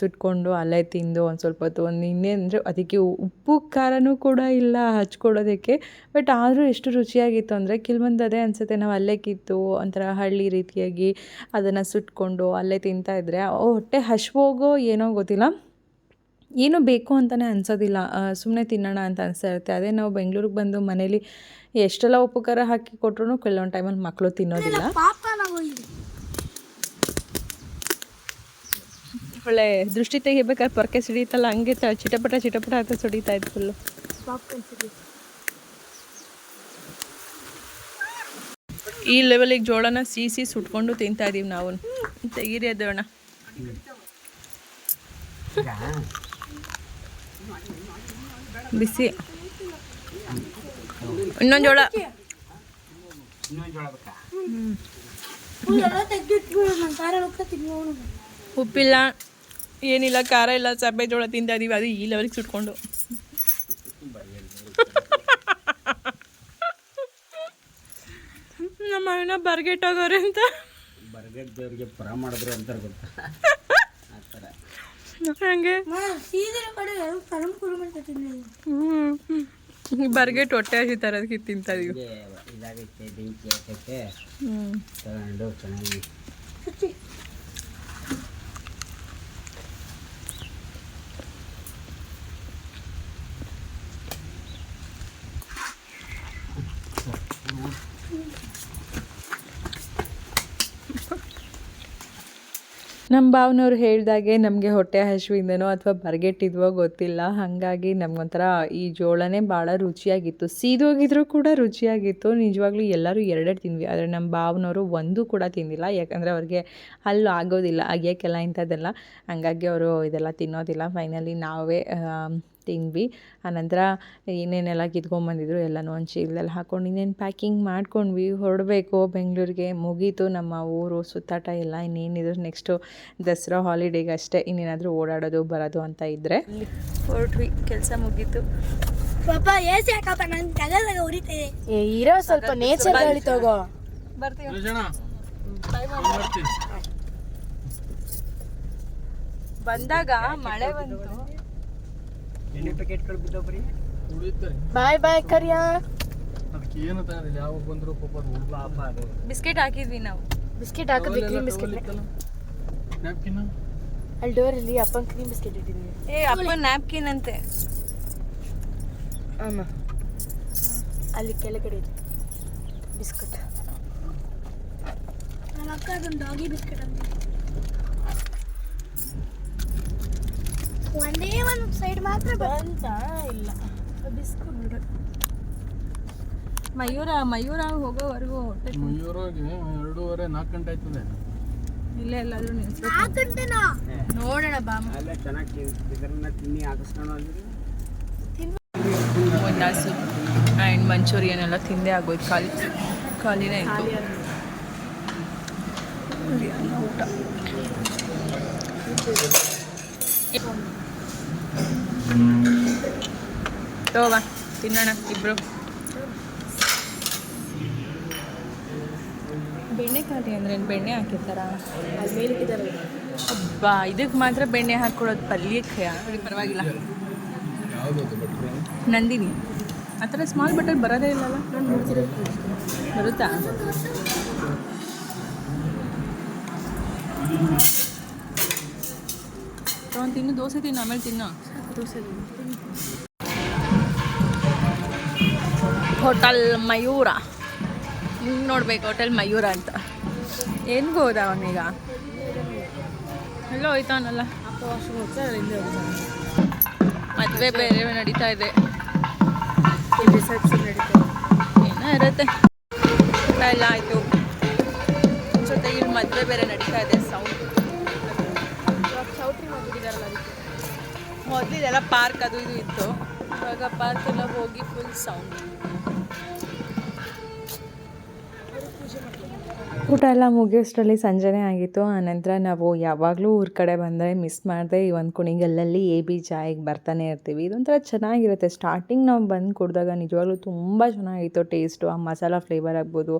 ಸುಟ್ಕೊಂಡು ಅಲ್ಲೇ ತಿಂದು ಒಂದು ಸ್ವಲ್ಪ ಹೊತ್ತು ಒಂದು ನಿನ್ನೆ ಅಂದರೆ ಅದಕ್ಕೆ ಉಪ್ಪು ಖಾರನೂ ಕೂಡ ಇಲ್ಲ ಹಚ್ಕೊಡೋದಕ್ಕೆ. ಬಟ್ ಆದರೂ ಎಷ್ಟು ರುಚಿಯಾಗಿತ್ತು ಅಂದರೆ ಕೆಲವೊಂದು ಅದೇ ಅನಿಸುತ್ತೆ. ನಾವು ಅಲ್ಲೇ ಕಿತ್ತು ಒಂಥರ ಹಳ್ಳಿ ರೀತಿಯಾಗಿ ಅದನ್ನು ಸುಟ್ಕೊಂಡು ಅಲ್ಲೇ ತಿಂತಾಯಿದ್ರೆ ಹೊಟ್ಟೆ ಹಶ್ವೋಗೋ ಏನೋ ಗೊತ್ತಿಲ್ಲ. ಏನು ಬೇಕು ಅಂತಲೇ ಅನ್ಸೋದಿಲ್ಲ. ಸುಮ್ಮನೆ ತಿನ್ನೋಣ ಅಂತ ಅನಿಸ್ತಾ ಇರುತ್ತೆ. ಅದೇ ನಾವು ಬೆಂಗಳೂರಿಗೆ ಬಂದು ಮನೇಲಿ ಎಷ್ಟೆಲ್ಲ ಉಪ್ಪು ಖಾರ ಹಾಕಿ ಕೊಟ್ಟರು ಕೆಲವೊಂದು ಟೈಮಲ್ಲಿ ಮಕ್ಕಳು ತಿನ್ನೋದಿಲ್ಲ ಪಾಪ ನಾವು ಇಲ್ಲಿ ಒಳ್ಳೆ ದೃಷ್ಟಿ ತೆಗಿಬೇಕಾದ್ರೆ ಪೊರಕೆ ಸಿಡಿತಲ್ಲ ಹಂಗೆ ತ ಚಿಟಪಟ ಚಿಟಪಟ ಅಂತ ಸುಡಿತಾ ಇತ್ತು ಫುಲ್ಲು ಈ ಲೆವೆಲಿಗೆ ಜೋಳನ ಸೀಸಿ ಸುಟ್ಕೊಂಡು ತಿಂತಾ ಇದೀವಿ ನಾವು ತೆಗೀರಿ ಅದೋಣ ಬಿಸಿ ಇನ್ನೊಂದು ಜೋಳ ಉಪ್ಪಿಲ್ಲ ಏನಿಲ್ಲ ಖಾರ ಇಲ್ಲ ಸಬ್ಬೆ ಜೋಳ ತಿಂತಾ ಇದೀವಿ ಅದು ಈ ಲೆವೆಲ್ಗೆ ಸುಟ್ಕೊಂಡು. ನಮ್ಮ ಅಣ್ಣ ಬರ್ಗೆಟ್ಟೋಗೋರೆ ಅಂತ. ಬರ್ಗೆಟ್ ದೇವ್ರಿಗೆ ಪರ ಮಾಡಿದ್ರು ಅಂತಾರೆ ಗೊತ್ತಾ? ಹಂಗೆ. ಬರ್ಗೆಟ್ ಹೊಟ್ಟೆ ಹಸಿ ಅದಕ್ಕೆ ತಿಂತಾ ಇದೀವಿ ಬೆಂಕಿ ಹಾಕಕ್ಕೆ ಹ್ಞೂ ತಗೊಂಡು ಚೆನ್ನಾಗಿ ನಮ್ಮ ಭಾವನವ್ರು ಹೇಳಿದಾಗೆ ನಮಗೆ ಹೊಟ್ಟೆ ಹಸಿವಿಂದನೋ ಅಥವಾ ಬರ್ಗೆಟ್ಟಿದ್ವೋ ಗೊತ್ತಿಲ್ಲ. ಹಾಗಾಗಿ ನಮಗೊಂಥರ ಈ ಜೋಳನೇ ಭಾಳ ರುಚಿಯಾಗಿತ್ತು. ಸೀದೋಗಿದ್ರೂ ಕೂಡ ರುಚಿಯಾಗಿತ್ತು. ನಿಜವಾಗ್ಲೂ ಎಲ್ಲರೂ ಎರಡೆರಡು ತಿಂದ್ವಿ. ಆದರೆ ನಮ್ಮ ಭಾವನವರು ಒಂದು ಕೂಡ ತಿಂದಿಲ್ಲ. ಯಾಕಂದರೆ ಅವ್ರಿಗೆ ಅಲ್ಲೂ ಆಗೋದಿಲ್ಲ. ಅಗಿಯೋಕ್ಕೆಲ್ಲ ಇಂಥದ್ದೆಲ್ಲ. ಹಂಗಾಗಿ ಅವರು ಇದೆಲ್ಲ ತಿನ್ನೋದಿಲ್ಲ. ಫೈನಲಿ ನಾವೇ ತಿಂದ್ವಿ. ಆನಂತರ ಏನೇನೆಲ್ಲ ಕಿತ್ಕೊಂಡ್ಬಂದಿದ್ರು ಎಲ್ಲನೂ ಒಂದು ಚೀಲದಲ್ಲಿ ಹಾಕ್ಕೊಂಡು ಇನ್ನೇನು ಪ್ಯಾಕಿಂಗ್ ಮಾಡ್ಕೊಂಡ್ವಿ. ಹೊರಡಬೇಕು ಬೆಂಗಳೂರಿಗೆ. ಮುಗೀತು ನಮ್ಮ ಊರು ಸುತ್ತಾಟ ಎಲ್ಲ. ಇನ್ನೇನಿದ್ರು ನೆಕ್ಸ್ಟು ದಸರಾ ಹಾಲಿಡೇಗೆ ಅಷ್ಟೇ ಇನ್ನೇನಾದರೂ ಓಡಾಡೋದು ಬರೋದು ಅಂತ ಇದ್ದರೆ ಹೊರಟ್ವಿ. ಕೆಲಸ ಮುಗೀತು. ಪಾಪ ಏಸಿ ಹಾಕಪ್ಪ. ನನ್ನ ತಗದಾಗ ಉರಿತಾ ಇದೆ. ಇರೋ ಸ್ವಲ್ಪ ನೇಚರ್ ಹೇಳಿ ತಗೋ. ಬರ್ತೀವಿ ಜನ ಬಂದಾಗ ಮಳೆ ಬಂತು. ಎಣ್ಣೆ ಪ್ಯಾಕೆಟ್ಗಳು ಬಿದ್ದವು ಬರೀ. ಉಳಿತಾರೆ ಬಾಯ್ ಬಾಯ್ ಕರಿಯಾ. ಅದಕ್ಕೆ ಏನು ತಗೊಂಡಿಲ್ಲ ಯಾವಾಗ ಬಂದ್ರು ಪಾಪ ಅದು ಹುಡುಗ ಪಾಪ ಅದು. ಬಿಸ್ಕೆಟ್ ಹಾಕಿದ್ವಿ ನಾವು. ಬಿಸ್ಕೆಟ್ ಹಾಕಿದ್ವಿ ಕ್ರೀಮ್ ಬಿಸ್ಕೆಟ್ ನ್ಯಾಪ್ಕಿನ್ ಅಲ್ಲಿ ಡೋರ್ ಅಲ್ಲಿ ಅಪ್ಪನ ಕ್ರೀಮ್ ಬಿಸ್ಕೆಟ್ ಇಟ್ಟಿದ್ದೀನಿ. ಏ ಅಪ್ಪ ನ್ಯಾಪ್ಕಿನ್ ಅಂತೆ. ಅಮ್ಮ. ಅಲ್ಲಿ ಕೆಳಗಡೆ ಇದೆ. ಬಿಸ್ಕೆಟ್. ನಮ್ಮ ಅಕ್ಕ ಅದೊಂದು ಡಾಗಿ ಬಿಸ್ಕೆಟ್ ಅಂತ. ಒಂದೇ ಒಂದು ಸೈಡ್ ಮಾತ್ರ ಬಂತ? ಇಲ್ಲ. ಬಿಸ್ಕೆಟ್ ಮಯೂರ ಮಯೂರ ಹೋಗೋವರೆಗೂ ಹೊಟ್ಟೆ ಮಯೂರಾಗೆ ಎರಡೂವರೆ ನಾಲ್ಕು ಗಂಟೆ ಆಯ್ತದೆ. ಇಲ್ಲೇ ಎಲ್ಲಾದ್ರೂ ನಿಲ್ಸ್ಬೇಕು. ನೋಡೋಣ ಬಾ. ಅಲ್ಲ ಚೆನ್ನಾಗಿ ಇದನ್ನ ತಿನ್ನಿ ಹಾಕಿಸ್ಕೊಂಡು ಒಂದಾಸು ಆ್ಯಂಡ್ ಮಂಚೂರಿಯನ್ ಎಲ್ಲ ತಿಂದೇ ಆಗೋಯ್ತು. ಖಾಲಿ ಖಾಲಿನೇ ಆಯಿತು ಊಟ. ತಗೋಬಾ ತಿನ್ನೋಣ ಇಬ್ರು. ಬೆಣ್ಣೆ ಕಾಟಿ ಅಂದ್ರೆ ಬೆಣ್ಣೆ ಹಾಕಿರ್ತಾರ? ಹಬ್ಬ ಇದಕ್ಕೆ ಮಾತ್ರ ಬೆಣ್ಣೆ ಹಾಕ್ಕೊಳ್ಳೋದು ಪಲ್ಯಕ್ಕೆ. ಪರವಾಗಿಲ್ಲ. ನಂದಿನಿ ಆ ಥರ ಸ್ಮಾಲ್ ಬಟಲ್ ಬರೋದೇ ಇಲ್ಲಲ್ಲ? ಬರುತ್ತಾ? ತಿನ್ನು ದೋಸೆ ತಿನ್ನು ಆಮೇಲೆ ತಿನ್ನು. ದೋಸೆ ಹೋಟೆಲ್ ಮಯೂರ. ಹಿಂಗೆ ನೋಡ್ಬೇಕು ಹೋಟೆಲ್ ಮಯೂರ ಅಂತ. ಏನು ಹೋದ ಅವನೀಗ? ಎಲ್ಲ ಹೋಯ್ತಾವನಲ್ಲ ಮದುವೆ ಬೇರೆ ನಡೀತಾ ಇದೆ. ರಿಸೆಪ್ಷನ್ ನಡೀತಾರೆ ಏನೋ ಇರುತ್ತೆ. ಎಲ್ಲ ಆಯಿತು. ಜೊತೆಗೆ ಇಲ್ಲಿ ಮದುವೆ ಬೇರೆ ನಡೀತಾ ಇದೆ ಸೌಂಡ್ ಹೋಗಿದ್ದಾರಲ್ಲ ಮೊದಲಿದೆಲ್ಲ ಪಾರ್ಕ್ ಅದು ಇದು ಇತ್ತು. ಇವಾಗ ಪಾರ್ಕ್ ಎಲ್ಲ ಹೋಗಿ ಫುಲ್ ಸೌಂಡ್ ಊಟ ಎಲ್ಲ ಮುಗಿಯೋಷ್ಟರಲ್ಲಿ ಸಂಜೆನೇ ಆಗಿತ್ತು. ಆನಂತರ ನಾವು ಯಾವಾಗಲೂ ಊರ ಕಡೆ ಬಂದರೆ ಮಿಸ್ ಮಾಡಿದೆ ಈ ಒಂದು ಕುಣಿಗಲ್ಲಲ್ಲಿ ಎ ಬಿ ಜಾಯಿಗೆ ಬರ್ತಾನೆ ಇರ್ತೀವಿ. ಇದೊಂಥರ ಚೆನ್ನಾಗಿರುತ್ತೆ. ಸ್ಟಾರ್ಟಿಂಗ್ ನಾವು ಬಂದು ಕುಡಿದಾಗ ನಿಜವಾಗ್ಲೂ ತುಂಬ ಚೆನ್ನಾಗಿತ್ತು ಟೇಸ್ಟು ಆ ಮಸಾಲ ಫ್ಲೇವರ್ ಆಗ್ಬೋದು,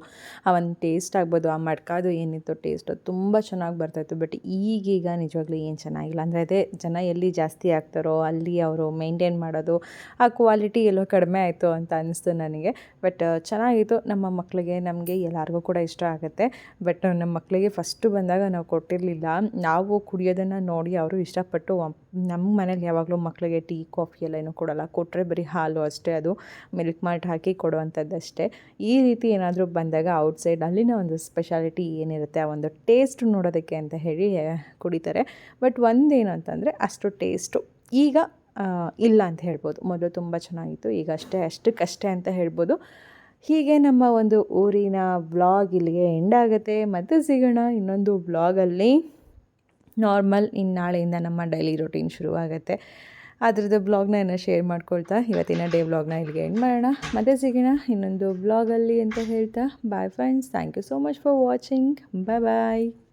ಆ ಒಂದು ಟೇಸ್ಟ್ ಆಗ್ಬೋದು, ಆ ಮಡ್ಕಾದು ಏನಿತ್ತು ಟೇಸ್ಟು ತುಂಬ ಚೆನ್ನಾಗಿ ಬರ್ತಾಯಿತ್ತು ಬಟ್ ಈಗೀಗ ನಿಜವಾಗ್ಲೂ ಏನು ಚೆನ್ನಾಗಿಲ್ಲ. ಅಂದರೆ ಅದೇ ಜನ ಎಲ್ಲಿ ಜಾಸ್ತಿ ಆಗ್ತಾರೋ, ಅಲ್ಲಿ ಅವರು ಮೇಂಟೈನ್ ಮಾಡೋದು, ಆ ಕ್ವಾಲಿಟಿ ಎಲ್ಲೋ ಕಡಿಮೆ ಆಯಿತು ಅಂತ ಅನ್ನಿಸ್ತು ನನಗೆ. ಬಟ್ ಚೆನ್ನಾಗಿತ್ತು. ನಮ್ಮ ಮಕ್ಕಳಿಗೆ ನಮಗೆ ಎಲ್ಲರಿಗೂ ಕೂಡ ಇಷ್ಟ ಆಗುತ್ತೆ. ಬಟ್ ನಮ್ಮ ಮಕ್ಕಳಿಗೆ ಫಸ್ಟು ಬಂದಾಗ ನಾವು ಕೊಟ್ಟಿರಲಿಲ್ಲ. ನಾವು ಕುಡಿಯೋದನ್ನು ನೋಡಿ ಅವರು ಇಷ್ಟಪಟ್ಟು ನಮ್ಮ ಮನೇಲಿ ಯಾವಾಗಲೂ ಮಕ್ಕಳಿಗೆ ಟೀ, ಕಾಫಿ ಎಲ್ಲ ಏನೂ ಕೊಡೋಲ್ಲ. ಕೊಟ್ಟರೆ ಬರೀ ಹಾಲು ಅಷ್ಟೇ, ಅದು ಮಿಲ್ಕ್ ಮಾರ್ಟ್ ಹಾಕಿ ಕೊಡುವಂಥದ್ದಷ್ಟೇ. ಈ ರೀತಿ ಏನಾದರೂ ಬಂದಾಗ ಔಟ್ಸೈಡ್ ಅಲ್ಲಿನ ಒಂದು ಸ್ಪೆಷಾಲಿಟಿ ಏನಿರುತ್ತೆ, ಆ ಒಂದು ಟೇಸ್ಟ್ ನೋಡೋದಕ್ಕೆ ಅಂತ ಹೇಳಿ ಕುಡಿತಾರೆ. ಬಟ್ ಒಂದೇನು ಅಂತಂದರೆ ಅಷ್ಟು ಟೇಸ್ಟು. ಈಗ ಇಲ್ಲ ಅಂತ ಹೇಳ್ಬೋದು. ಮೊದಲು ತುಂಬ ಚೆನ್ನಾಗಿತ್ತು, ಈಗ ಅಷ್ಟೇ, ಅಷ್ಟಕ್ಕಷ್ಟೇ ಅಂತ ಹೇಳ್ಬೋದು. ಹೀಗೆ ನಮ್ಮ ಒಂದು ಊರಿನ ವ್ಲಾಗ್ ಇಲ್ಲಿಗೆ ಎಂಡ್ ಆಗುತ್ತೆ. ಮತ್ತೆ ಸಿಗೋಣ ಇನ್ನೊಂದು ವ್ಲಾಗಲ್ಲಿ ನಾರ್ಮಲ್ ಇನ್ನು ನಾಳೆಯಿಂದ ನಮ್ಮ ಡೈಲಿ ರೊಟೀನ್ ಶುರುವಾಗುತ್ತೆ. ಅದರದ್ದು ಬ್ಲಾಗ್ನ ಏನೋ ಶೇರ್ ಮಾಡ್ಕೊಳ್ತಾ ಇವತ್ತಿನ ಡೇ ವ್ಲಾಗ್ನ ಇಲ್ಲಿಗೆ ಎಂಡ್ ಮಾಡೋಣ. ಮತ್ತೆ ಸಿಗೋಣ ಇನ್ನೊಂದು ಬ್ಲಾಗಲ್ಲಿ ಅಂತ ಹೇಳ್ತಾ. Bye friends thank you so much for watching bye bye